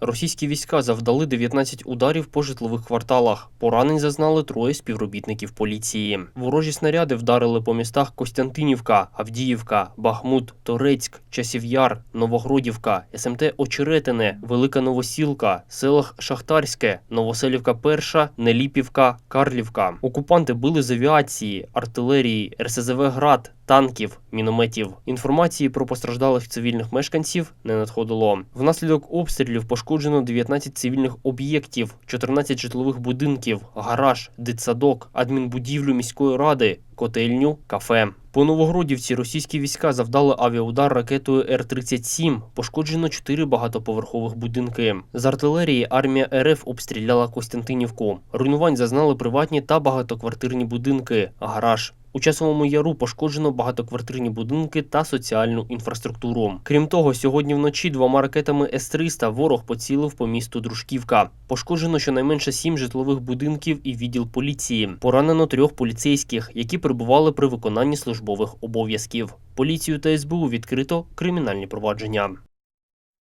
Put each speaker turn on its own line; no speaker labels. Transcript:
Російські війська завдали 19 ударів по житлових кварталах. Поранень зазнали троє співробітників поліції. Ворожі снаряди вдарили по містах Костянтинівка, Авдіївка, Бахмут, Торецьк, Часів'яр, Новогродівка, СМТ Очеретине, Велика Новосілка, селах Шахтарське, Новоселівка Перша, Неліпівка, Карлівка. Окупанти били з авіації, артилерії, РСЗВ «Град», танків, мінометів. Інформації про постраждалих цивільних мешканців не надходило. Внаслідок обстрілів пошкоджено 19 цивільних об'єктів, 14 житлових будинків, гараж, дитсадок, адмінбудівлю міської ради, котельню, кафе. По Новогродівці російські війська завдали авіаудар ракетою Р-37. Пошкоджено 4 багатоповерхових будинки. З артилерії армія РФ обстріляла Костянтинівку. Руйнувань зазнали приватні та багатоквартирні будинки, гараж. У часовому яру пошкоджено багатоквартирні будинки та соціальну інфраструктуру. Крім того, сьогодні вночі двома ракетами С-300 ворог поцілив по місту Дружківка. Пошкоджено щонайменше сім житлових будинків і відділ поліції. Поранено трьох поліцейських, які перебували при виконанні службових обов'язків. Поліцію та СБУ відкрито кримінальні провадження.